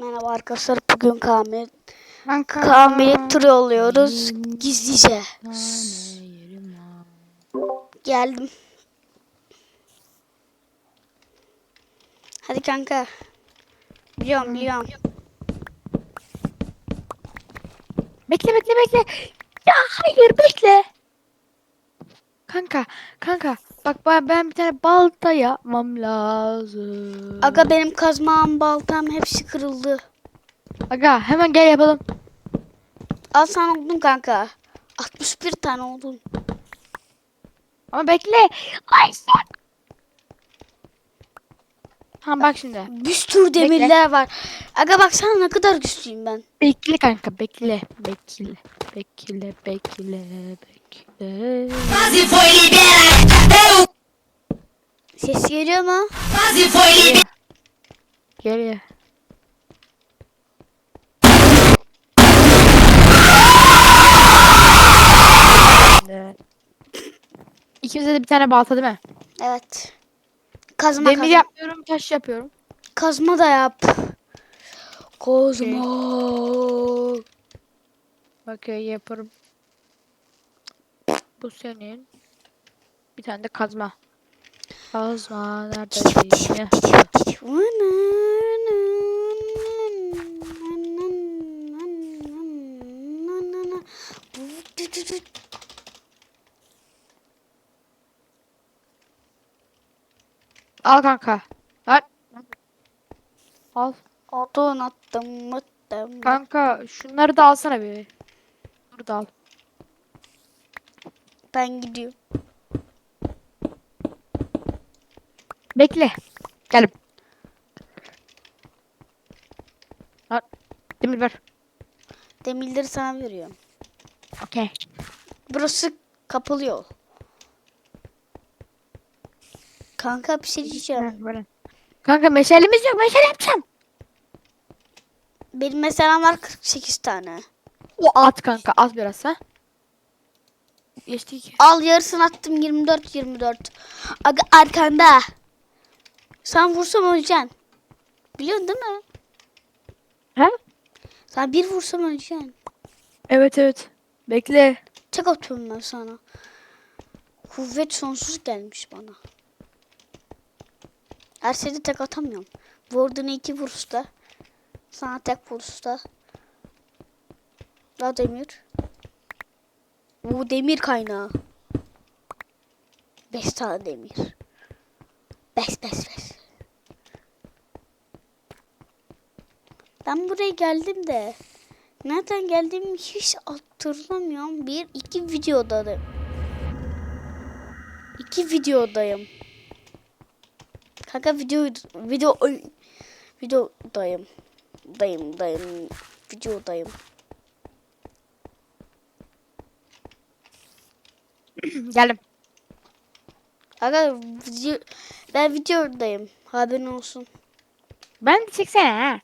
Merhaba arkadaşlar bugün Kamil Kanka. Kamil'i gizlice. Nane yerim var. Geldim. Hadi kanka. Biliyorum biliyorum. Bekle bekle bekle. Ya hayır bekle. Kanka kanka bak ben, bir tane balta yapmam lazım. Aga benim kazmam baltam hepsi kırıldı. Aga hemen gel yapalım. Al sana oldum kanka. 61 tane oldun. Ama bekle. Ay sen. Tamam bak şimdi. Bir sürü demirler var. Aga baksana ne kadar güçlüyüm ben. Bekle kanka bekle. Bekle. Bekle bekle bekle. Quase foi liberado. Ses geliyor mu? Quase foi liberado. Geliyor. İkimize de bir tane balta değil mi? Evet. Kazma Demir kazma. yapmıyorum, taş yapıyorum. Kazma da yap. Kazma. Okey yaparım. Bu senin. Bir tane de kazma. Kazma nerede? Al kanka. Al. Al. Odun attım attım. Kanka şunları da alsana bir. Dur da al. Ben gidiyorum. Bekle. Gelim. Al. Demir ver. Demirleri sana veriyorum. Okey. Burası kapalı yol. Kanka bir şey diyeceğim. Kanka meşalemiz yok. Meşale yapacağım. Benim mesela var 48 tane. O at kanka. Az biraz ha. Geçtik. Al yarısını attım 24 24. Aga arkanda. Sen vursam öleceksin. Biliyorsun değil mi? He? Sen bir vursam öleceksin. Evet evet. Bekle. Tek atıyorum ben sana. Kuvvet sonsuz gelmiş bana. Her şeyde tek atamıyorum. Vurduğunu iki vuruşta. Sana tek vuruşta. Daha demir. Bu demir kaynağı. Beş tane demir. Beş beş beş. Ben buraya geldim de nereden geldiğimi hiç hatırlamıyorum. Bir iki videodayım. İki videodayım. Kanka video video oy- videodayım. Dayım dayım videodayım. Geldim. Kanka video ben videodayım. Haberin olsun. Ben de çeksene ha.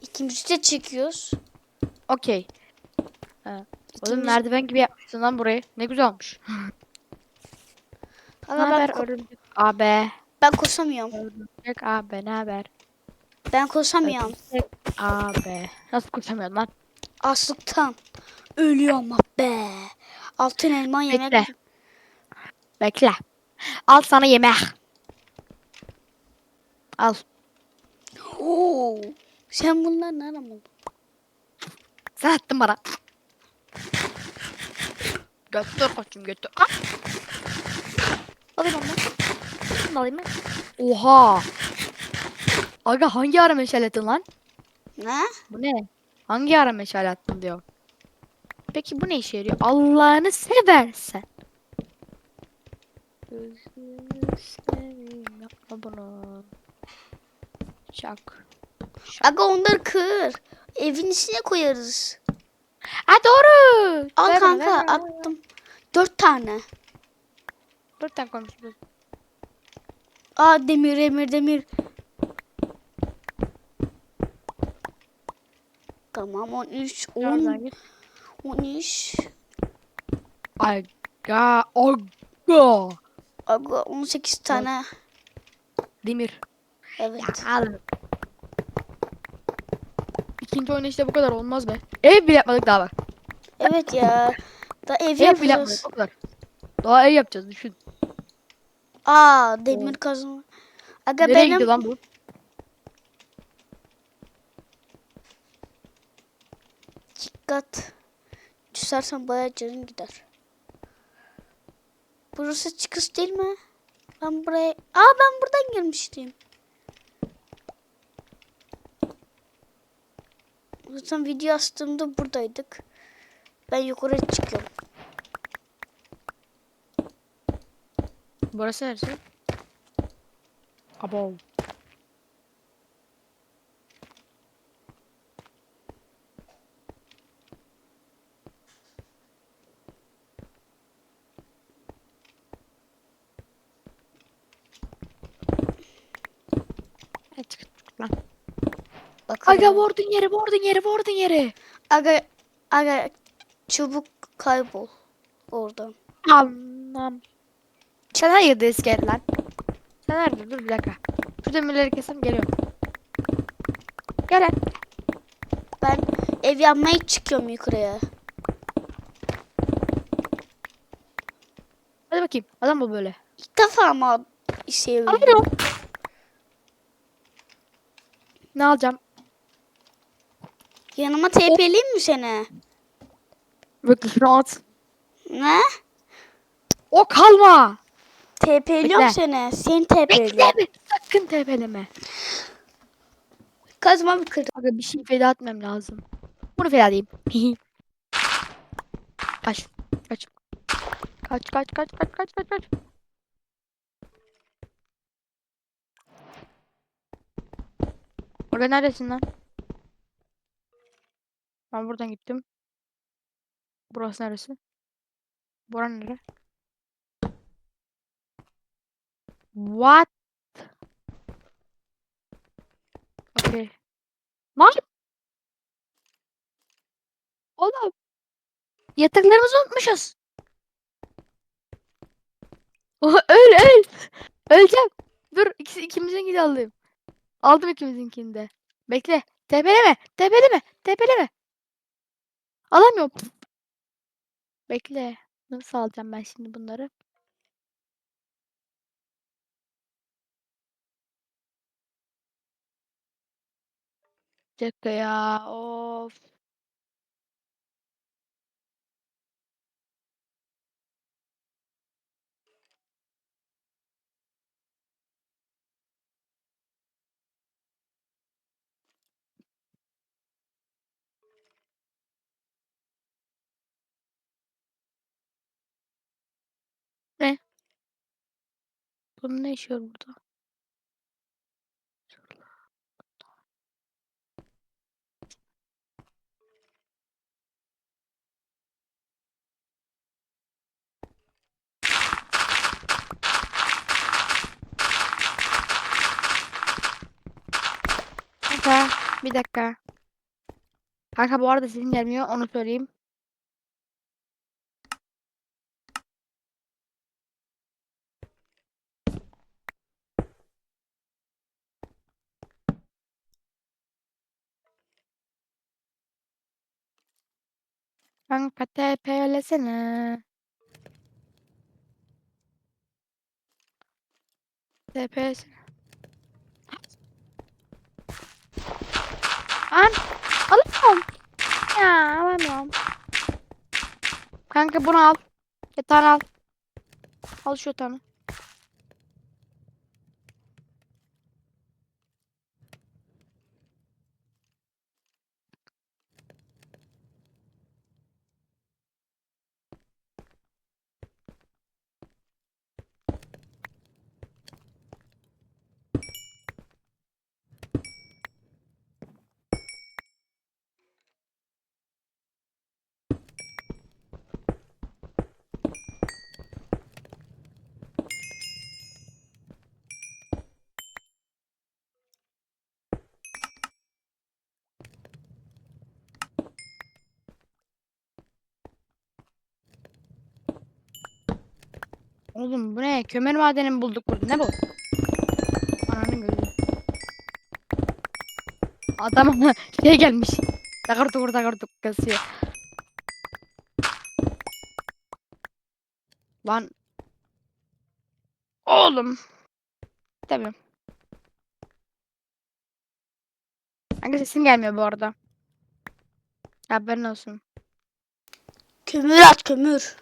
İkimiz de çekiyoruz. Okey. Ha. Oğlum İkimiz- merdiven gibi yapmışsın lan burayı. Ne güzel olmuş. Kanka ben, haber ko- örümcek abi? ben koşamıyorum. Örümcek abi ne haber? Ben koşamıyorum. Örümcek abi. Nasıl koşamıyorsun lan? Açlıktan. Ölüyorum be. Altın elma yemek. Bekle. Bekle. Al sana yemek. Al. Oo. Sen bunlar nereden buldun? Sen attın bana. Götür koçum götür. Al. Alayım onu. Alayım ben. Oha. Aga hangi ara meşale attın lan? Ne? Bu ne? Hangi ara meşale attın diyor. Peki bu ne işe yarıyor? Allah'ını seversen. Gözünü seveyim yapma bunu. Çak. Aga onları kır. Evin içine koyarız. Ha doğru. Al Ver kanka ver ver attım. Dört tane. Dört tane koymuşuz. Aa demir demir demir. Tamam 13 Oradan 10 git. 13 Aga. Aga. Aga 18 tane. Demir. Evet. Ya al. İkinci oynayışta bu kadar olmaz be. Ev bile yapmadık daha bak. Evet ya. Da ev Ev bile yapmadık yapacağız. o kadar. Daha ev yapacağız düşün. Aa demir kazma. Aga Nereye benim lan bu? dikkat. Düşersen bayağı canın gider. Burası çıkış değil mi? Ben buraya... Aa ben buradan girmiştim. Zaten video astığımda buradaydık. Ben yukarı çıkıyorum. Burası neresi? Abo. Evet, çık, çık lan. Bakalım. Aga vurdun yere vurdun yere vurdun yere. Aga, aga çubuk kaybol oradan. Anlam. Sen hayırdır iskelet lan? Sen nerede? Dur bir dakika. Şu demirleri kesem geliyorum. Gel lan. Ben ev yapmaya çıkıyorum yukarıya. Hadi bakayım. Adam bu böyle. İlk defa ama şey Alıyorum. Ne alacağım? Yanıma TP'leyeyim mi seni? Bekle şunu at. Ne? O kalma. TP'liyorum Bekle. seni. Seni TP'liyorum. Bekleme. Sakın tepeleme. Kazma bir kırdım. Aga bir şey feda etmem lazım. Bunu feda edeyim. kaç. Kaç. Kaç kaç kaç kaç kaç kaç kaç. Orada neredesin lan? Ben buradan gittim. Burası neresi? Bura nere? What? Okay. Lan! Oğlum. Yataklarımızı unutmuşuz. Oh, öl öl. Öleceğim. Dur ikisi, ikimizin de alayım. Aldım ikimizinkini de. Bekle. Tepeleme. Tepeleme. Tepeleme. Alamıyorum. Bekle. Nasıl alacağım ben şimdi bunları? Bir. Of. Bunun ne işi burada? Bir dakika. Kanka bu arada sesin gelmiyor onu söyleyeyim. Kanka TP'lesene. TP'lesene. An alamıyorum. Ya alamıyorum. Kanka bunu al. Yatağını al. Al şu yatağını. Oğlum bu ne? Kömür madeni mi bulduk burada? Ne bu? Ananın gözü. Adam şey gelmiş. Takır tukur takır tukur kasıyor. Lan. Oğlum. Tamam. Kanka sesin gelmiyor bu arada. Haberin olsun. Kömür at kömür.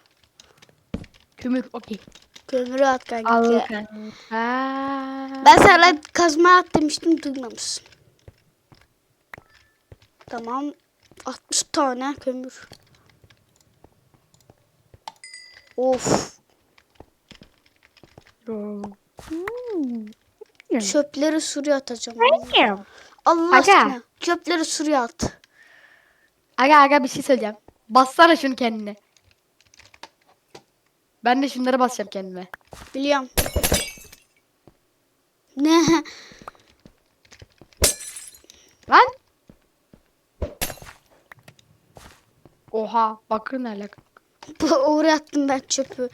Kömür okey. Kömürü at kanka. Al kanka. Ben sana kazma at demiştim duymamışsın. Tamam. 60 tane kömür. Of. Çöpleri suya atacağım. Allah Aga. aşkına. Çöpleri suya at. Aga aga bir şey söyleyeceğim. Bassana şunu kendine. Ben de şunları basacağım kendime. Biliyorum. Ne? Lan. Oha bakır ne alaka? Bu oraya attım ben çöpü.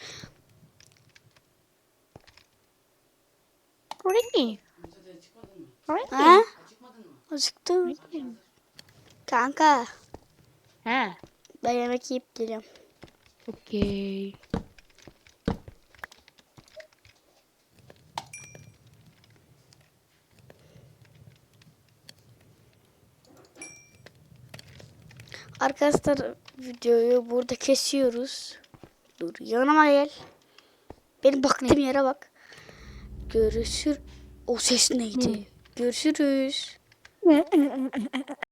Oraya Ha? Acıktım. Kanka He. ben yemek yiyip geliyorum. Okey. Arkadaşlar videoyu burada kesiyoruz. Dur yanıma gel. Benim baktığım yere bak. Görüşür. O ses neydi? Görüşürüz.